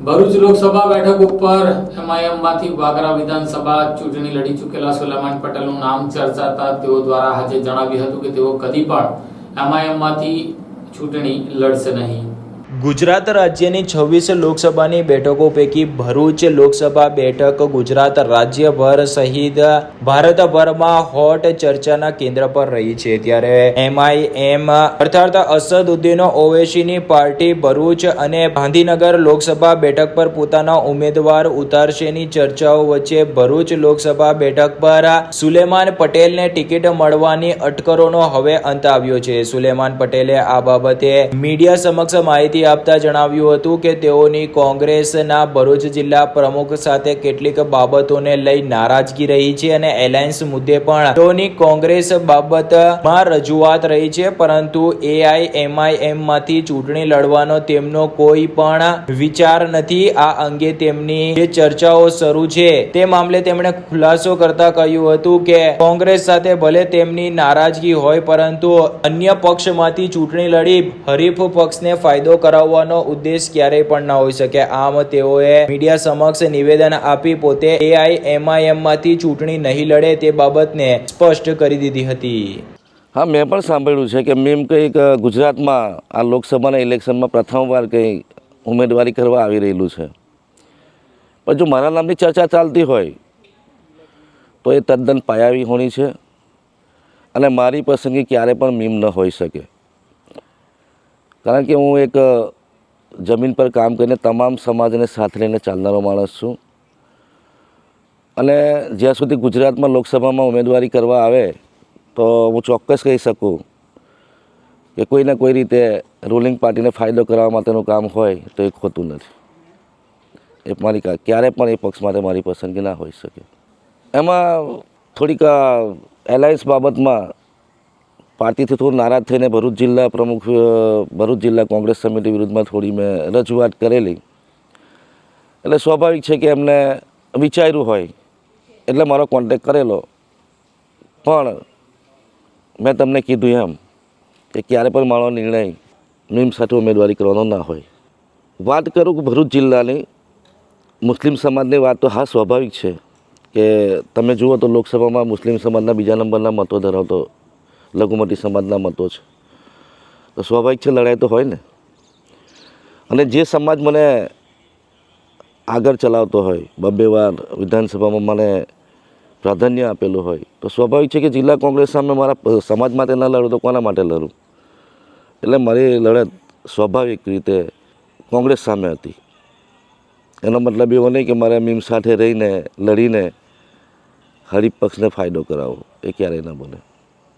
ભરૂચ લોકસભા બેઠક ઉપર એમઆઈએમમાંથી વાગરા વિધાનસભા ચૂંટણી લડી ચૂકેલા સુલેમાન પટેલનું નામ ચર્ચાતા તેઓ દ્વારા આજે જણાવ્યું હતું કે તેઓ કદી પણ એમઆઈએમમાંથી ચૂંટણી લડશે નહીં. ગુજરાત રાજ્યની છવ્વીસ લોકસભાની બેઠકો પૈકી ભરૂચ લોકસભા બેઠક ગુજરાત રાજ્યભર સહિત ભારતભરમાં હોટ ચર્ચાના કેન્દ્ર પર રહી છે. ત્યારે એમઆઈએમ અર્થાત અસદુદ્દીન ઓવેસીની પાર્ટી ભરૂચ અને ગાંધીનગર લોકસભા બેઠક પર પોતાના ઉમેદવાર ઉતારશેની ચર્ચાઓ વચ્ચે ભરૂચ લોકસભા બેઠક પર સુલેમાન પટેલને ટિકિટ મળવાની અટકરોનો હવે અંત આવ્યો છે. સુલેમાન પટેલે આ બાબતે મીડિયા સમક્ષ માહિતી આપતા જણાવ્યું હતું કે તેઓની કોંગ્રેસના ભરૂચ જિલ્લા પ્રમુખ સાથે કેટલીક બાબતોને લઈ નારાજગી રહી છે અને એલાયન્સ મુદ્દે પણ તેઓની કોંગ્રેસ બાબતમાં રજૂઆત રહી છે, પરંતુ એઆઈએમઆઈએમમાંથી ચૂંટણી લડવાનો તેમનો કોઈ પણ વિચાર નથી. આ અંગે તેમની જે ચર્ચાઓ શરૂ છે તે મામલે તેમણે ખુલાસો કરતા કહ્યું હતું કે કોંગ્રેસ સાથે ભલે તેમની નારાજગી હોય, પરંતુ અન્ય પક્ષમાંથી ચૂંટણી લડી હરીફ પક્ષને ફાયદો કરાવવાનો ઉદ્દેશ ક્યારેય પણ ન હોઈ શકે. આમ તેઓએ મીડિયા સમક્ષ નિવેદન આપી પોતે એઆઈએમઆઈએમમાંથી ચૂંટણી નહીં લડે તે બાબતને સ્પષ્ટ કરી દીધી હતી. હા, મેં પણ સાંભળ્યું છે કે મેમ કંઈક ગુજરાતમાં આ લોકસભાના ઇલેક્શનમાં પ્રથમવાર કંઈ ઉમેદવારી કરવા આવી રહેલું છે. પણ જો મારા નામની ચર્ચા ચાલતી હોય, તો એ તદ્દન પાયાવી હોણી છે અને મારી પસંદગી ક્યારે પણ મીમ ન હોઈ શકે. કારણ કે હું એક જમીન પર કામ કરીને તમામ સમાજને સાથે લઈને ચાલનારો માણસ છું. અને જ્યાં સુધી ગુજરાતમાં લોકસભામાં ઉમેદવારી કરવા આવે, તો હું ચોક્કસ કહી શકું કે કોઈને કોઈ રીતે રૂલિંગ પાર્ટીને ફાયદો કરવા માટેનું કામ હોય, તો એ ખોટું નથી. એ મારી ક્યારે પણ એ પક્ષ માટે મારી પસંદગી ના હોઈ શકે. એમાં થોડીક એલાયન્સ બાબતમાં પાર્ટીથી થોડું નારાજ થઈને ભરૂચ જિલ્લા પ્રમુખ ભરૂચ જિલ્લા કોંગ્રેસ સમિતિ વિરુદ્ધમાં થોડી મેં રજૂઆત કરેલી. એટલે સ્વાભાવિક છે કે એમને વિચાર્યું હોય, એટલે મારો કોન્ટેક કરેલો. પણ મેં તમને કીધું એમ કે ક્યારે પણ મારો નિર્ણય મીમ સાથે ઉમેદવારી કરવાનો ના હોય. વાત કરું કે ભરૂચ જિલ્લાની મુસ્લિમ સમાજની વાત તો હા સ્વાભાવિક છે કે તમે જુઓ તો લોકસભામાં મુસ્લિમ સમાજના બીજા નંબરના મતો ધરાવતો લઘુમતી સમાજના મતો છે. તો સ્વાભાવિક છે, લડાઈ તો હોય ને. અને જે સમાજ મને આગળ ચલાવતો હોય બબ્બે વાર વિધાનસભામાં મને પ્રાધાન્ય આપેલું હોય, તો સ્વાભાવિક છે કે જિલ્લા કોંગ્રેસ સામે મારા સમાજ માટે ન લડું તો કોના માટે લડું? એટલે મારી લડત સ્વાભાવિક રીતે કોંગ્રેસ સામે હતી. એનો મતલબ એવો નહીં કે મારે મીમ સાથે રહીને, લડીને હરીફ પક્ષને ફાયદો કરાવો એ ક્યારેય ન બને.